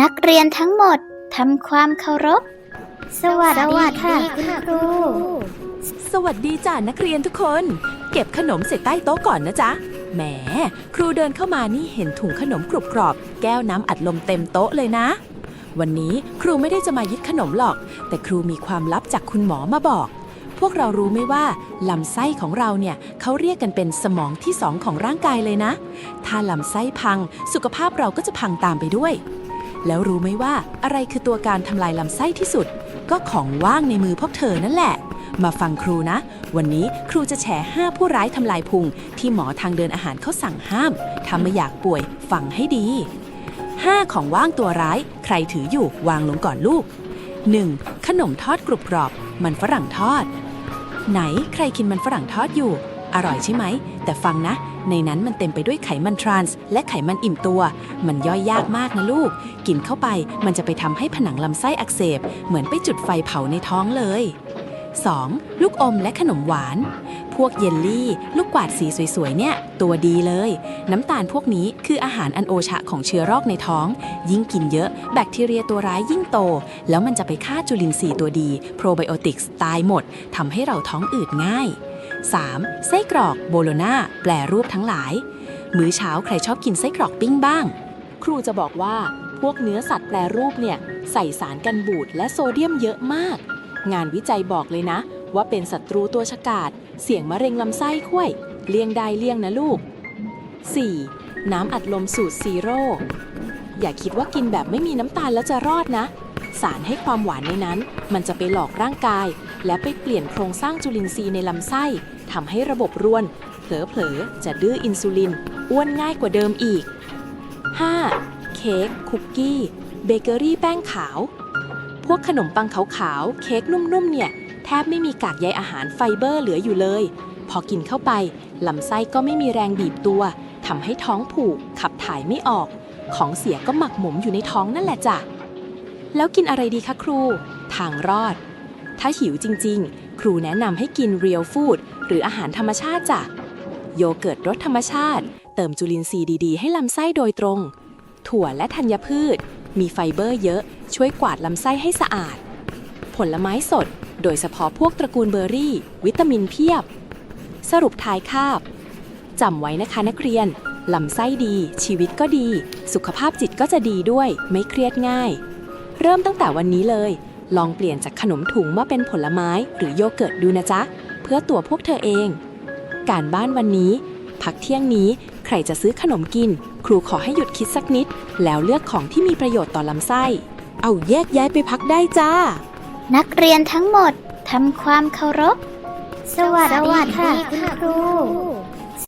นักเรียนทั้งหมดทำความเคารพ สวัสดีค่ะคุณครู สวัสดีจ้านักเรียนทุกคน เก็บขนมใส่ใต้โต๊ะก่อนนะจ๊ะ แหม ครูเดินเข้ามานี่เห็นถุงขนมกรุบกรอบ แก้วน้ำอัดลมเต็มโต๊ะเลยนะ วันนี้ครูไม่ได้จะมายึดขนมหรอก แต่ครูมีความลับจากคุณหมอมาบอก พวกเรารู้ไหมว่าลำไส้ของเราเนี่ยเขาเรียกกันเป็นสมองที่สองของร่างกายเลยนะ ถ้าลำไส้พังสุขภาพเราก็จะพังตามไปด้วย แล้วรู้ไหมว่าอะไรคือตัวการทำลายลำไส้ที่สุด ก็ของว่างในมือพวกเธอนั่นแหละ มาฟังครูนะ วันนี้ครูจะแฉ5ผู้ร้ายทำลายพุง ที่หมอทางเดินอาหารเขาสั่งห้ามถ้าไม่อยากป่วย ฟังให้ดี 5 ของว่างตัวร้าย ใครถืออยู่วางลงก่อนลูก 1. ขนมทอดกรุบกรอบ มันฝรั่งทอด ไหนใครกินมันฝรั่งทอดอยู่ อร่อยใช่ไหม แต่ฟังนะ ในนั้นมันเต็มไปด้วยไขมันทรานส์และไขมันอิ่มตัว มันย่อยยากมากนะลูก กินเข้าไปมันจะไปทำให้ผนังลำไส้อักเสบ เหมือนไปจุดไฟเผาในท้องเลย 2. ลูกอมและขนมหวาน พวกเยลลี่ ลูกกวาดสีสวยๆ เนี่ย ตัวดีเลย น้ำตาลพวกนี้คืออาหารอันโอชะของเชื้อโรคในท้อง ยิ่งกินเยอะ แบคทีเรียตัวร้ายยิ่งโต แล้วมันจะไปฆ่าจุลินทรีย์ตัวดี โปรไบโอติกส์ตายหมดทำให้เราท้องอืดง่าย 3. ไส้กรอกโบโลนาแปลรูปทั้งหลาย มื้อเช้าใครชอบกินไส้กรอกปิ้งบ้าง ครูจะบอกว่าพวกเนื้อสัตว์แปรรูปเนี่ย ใส่สารกันบูดและโซเดียมเยอะมาก งานวิจัยบอกเลยนะ ว่าเป็นศัตรูตัวฉกาจเสี่ยงมะเร็งลำไส้ค่วย เลี่ยงได้เลี่ยงนะลูก 4. น้ำอัดลมสูตรซีโร่อย่าคิดว่ากินแบบไม่มีน้ำตาลแล้วจะรอดนะ สารให้ความหวานในนั้น มันจะไปหลอกร่างกาย และไปเปลี่ยนโครงสร้างจุลินทรีย์ในลำไส้ ทำให้ระบบร่วน เผลอๆ จะดื้ออินซูลิน อ้วนง่ายกว่าเดิมอีก 5. เค้กคุกกี้ เบเกอรี่แป้งขาว พวกขนมปังขาวๆ เค้กนุ่มๆ เนี่ย แทบไม่มีกากใยอาหารไฟเบอร์เหลืออยู่เลย พอกินเข้าไปลำไส้ก็ไม่มีแรงบีบตัวทำให้ท้องผูก ขับถ่ายไม่ออก ของเสียก็หมักหมมอยู่ในท้องนั่นแหละจ้ะแล้วกินอะไรดีคะครู ทางรอด ถ้าหิวจริง ๆ ครูแนะนำให้กิน Real Food หรืออาหารธรรมชาติจ้ะ โยเกิร์ตรสธรรมชาติ เติมจุลินทรีย์ดี ๆ ให้ลำไส้โดยตรง ถั่วและธัญพืช มีไฟเบอร์เยอะ ช่วยกวาดลำไส้ให้สะอาด ผลไม้สด โดยเฉพาะพวกตระกูลเบอร์รี่ วิตามินเพียบ สรุปท้ายคาบจำไว้นะคะนักเรียนลำไส้ดี ชีวิตก็ดี สุขภาพจิตก็จะดีด้วย ไม่เครียดง่าย เริ่มตั้งแต่วันนี้เลย ลองเปลี่ยนจากขนมถุงมาเป็นผลไม้หรือโยเกิร์ตดูนะจ๊ะ เพื่อตัวพวกเธอเอง การบ้านวันนี้ พักเที่ยงนี้ใครจะซื้อขนมกิน ครูขอให้หยุดคิดสักนิด แล้วเลือกของที่มีประโยชน์ต่อลำไส้ เอาแยกย้ายไปพักได้จ้า นักเรียนทั้งหมดทำความเคารพ สวัสดีค่ะคุณครู